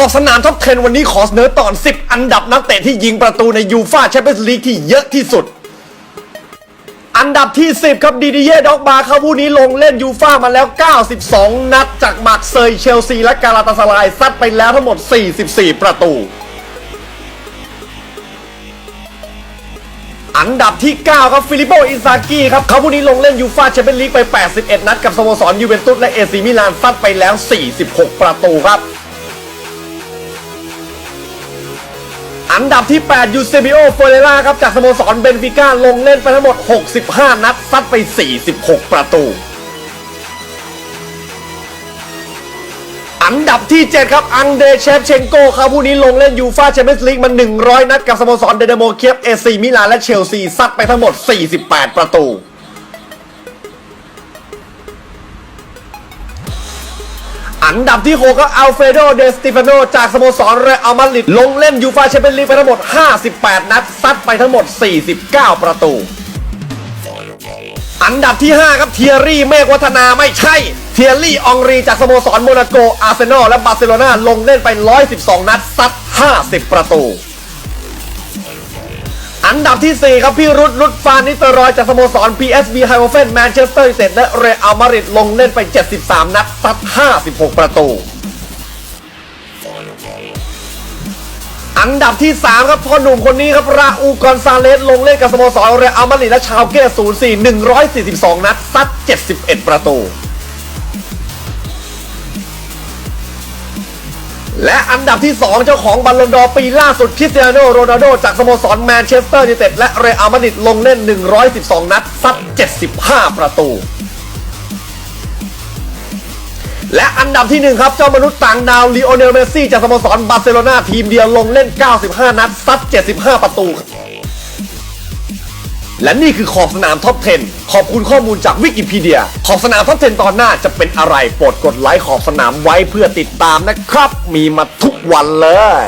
ขอบสนามท็อป 10 วันนี้ขอเสนอตอน 10 อันดับนักเตะที่ยิงประตูในยูฟาแชมเปี้ยนส์ลีกที่เยอะที่สุด อันดับที่ 10 ครับดีดีเย่ด็อกบาเขาผู้นี้ลงเล่นยูฟ่ามาแล้ว 92 นัดจากมาร์กเซยเชลซี และกาลาตาสลายซัดไปแล้วทั้งหมด 44 ประตู อันดับที่ 9 ครับฟิลิปโปอินซากิครับเขาผู้นี้ลงเล่นยูฟาแชมเปี้ยนส์ลีกไป 81 นัดกับสโมสรยูเวนตุสและเอซีมิลานซัดไปแล้ว 46 ประตูครับ อันดับที่ 8 ยูเซบิโอเฟเรล่าครับ จากสโมสรเบนฟิก้าลงเล่นไปทั้งหมด 65 นัด ซัดไป 46 ประตู อันดับที่ 7 ครับ อังเดเชฟเชนโกครับผู้นี้ลงเล่นยูฟาแชมเปี้ยนส์ลีกมา 100 นัด กับสโมสรเดนโมเคียฟเอซีมิลานและเชลซี ซัดไปทั้งหมด 48 ประตู อันดับที่ 6 ก็อัลเฟโดเดสติฟานโนจากสโมสรเรอัลมาดริดลงเล่นยูฟาแชมเปี้ยนลีกไปทั้งหมด 58 นัด ซัดไปทั้งหมด 49 ประตู อันดับที่ 5 ครับเทียรี่เมฆวัฒนาไม่ใช่ เทียรี่อองรีจากสโมสรโมนาโกอาร์เซนอลและบาร์เซโลนาลงเล่นไป 112 นัด ซัด 50 ประตู อันดับที่ 4 ครับพี่รุดรุดฟานนิสเตอรอยจากสโมสร PSV ไฮโอเฟนแมนเชสเตอร์ยูไนเต็ดและเรอัลมาดริดลงเล่นไป 73 นัดซัด 56 ประตู อันดับที่ 3 ครับพ่อหนุ่มคนนี้ครับ ราอูกอนซาเลสลงเล่นกับสโมสรเรอัลมาดริดและชาวเก้04 142 นัดซัด 71 ประตู และอันดับที่ 2 เจ้าของบัลลอนดอร์ปีล่าสุดคริสเตียโนโรนัลโดจากสโมสรแมนเชสเตอร์ยูไนเต็ดและเรอัลมาดริดลงเล่น 112 นัดซัด 75 ประตู และอันดับที่ 1 ครับ เจ้ามนุษย์ต่างดาวลีโอเนลเมสซี่จากสโมสรบาร์เซโลนาทีมเดียวลงเล่น 95 นัดซัด 75 ประตู และนี่คือขอบสนามท็อป 10 ขอบคุณข้อมูลจากวิกิพีเดีย ขอบสนามท็อป 10 ตอนหน้าจะเป็นอะไรโปรดกดไลค์ขอบสนามไว้เพื่อติดตามนะครับ มีมาทุกวันเลย